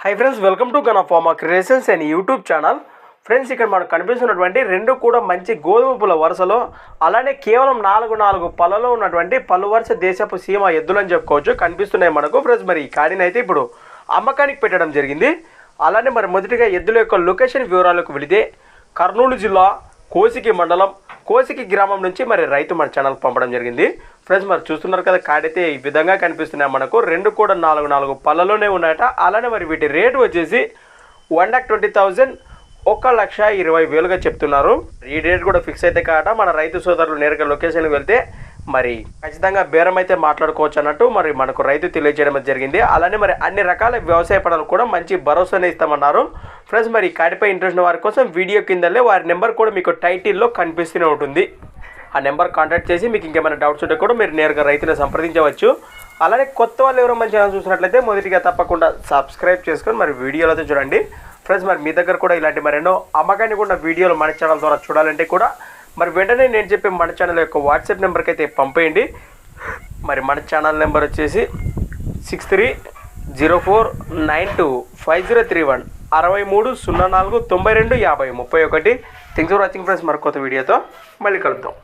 Hi friends welcome to gun farma creations and YouTube channel friends ఇక్కడ మనకు కనిపిస్తున్నటువంటి రెండు కూడా మంచి గోధుమ పుల వరుసలో అలానే కేవలం నాలుగు నాలుగు పళ్ళలో ఉన్నటువంటి పలు వరుస దేశపు సీమ ఎద్దులు అని చెప్పుకోవచ్చు. కనిపిస్తున్నాయి మనకు ఫ్రెండ్స్ మరి ఈ కాడిని అయితే ఇప్పుడు అమ్మకానికి పెట్టడం జరిగింది. అలానే మరి మొదటిగా ఎద్దుల యొక్క లొకేషన్ వివరాలకు వెళితే కర్నూలు జిల్లా కోసికి మండలం కోసికి గ్రామం నుంచి మరి రైతు మన ఛానల్కి పంపడం జరిగింది. ఫ్రెండ్స్ మరి చూస్తున్నారు కదా కాడైతే ఈ విధంగా కనిపిస్తున్నాయి మనకు. రెండు కూడా నాలుగు నాలుగు పళ్ళలోనే ఉన్నాయట. అలానే మరి వీటి రేటు వచ్చేసి వన్ ల్యాక్ ట్వంటీ థౌజండ్ ఒక లక్ష ఇరవై వేలుగా చెప్తున్నారు. ఈ రేట్ కూడా ఫిక్స్ అయితే కాట. మన రైతు సోదరులు నేరుగా లొకేషన్కి వెళ్తే మరి ఖచ్చితంగా బేరం అయితే మాట్లాడుకోవచ్చు అన్నట్టు మరి మనకు రైతు తెలియజేయడం జరిగింది. అలానే మరి అన్ని రకాల వ్యవసాయ పనులు కూడా మంచి భరోసానే ఇస్తామన్నారు. ఫ్రెండ్స్ మరి కాడిపై ఇంట్రెస్ట్ వారి కోసం వీడియో కిందలే వారి నెంబర్ కూడా మీకు టైటిల్లో కనిపిస్తూనే ఉంటుంది. ఆ నెంబర్ కాంటాక్ట్ చేసి మీకు ఇంకేమైనా డౌట్స్ ఉంటే కూడా మీరు నేరుగా రైతుని సంప్రదించవచ్చు. అలానే కొత్త వాళ్ళు ఎవరో మంచి ఛానల్ చూసినట్లయితే మొదటిగా తప్పకుండా సబ్స్క్రైబ్ చేసుకొని మరి వీడియోలు అయితే చూడండి. ఫ్రెండ్స్ మరి మీ దగ్గర కూడా ఇలాంటి మరెన్నో అమ్మకాన్ని కూడా వీడియోలు మన ఛానల్ ద్వారా చూడాలంటే కూడా మరి వెంటనే నేను చెప్పే మన ఛానల్ యొక్క వాట్సాప్ నెంబర్కి అయితే పంపేయండి. మరి మన ఛానల్ నెంబర్ వచ్చేసి six three zero four nine two five zero three one. అరవై మూడు సున్నా నాలుగు తొంభై రెండు యాభై ముప్పై ఒకటి. థింగ్స్ ఫర్ వాచింగ్ ఫ్రెండ్స్ మరొక కొత్త వీడియోతో మళ్ళీ కలుద్దాం.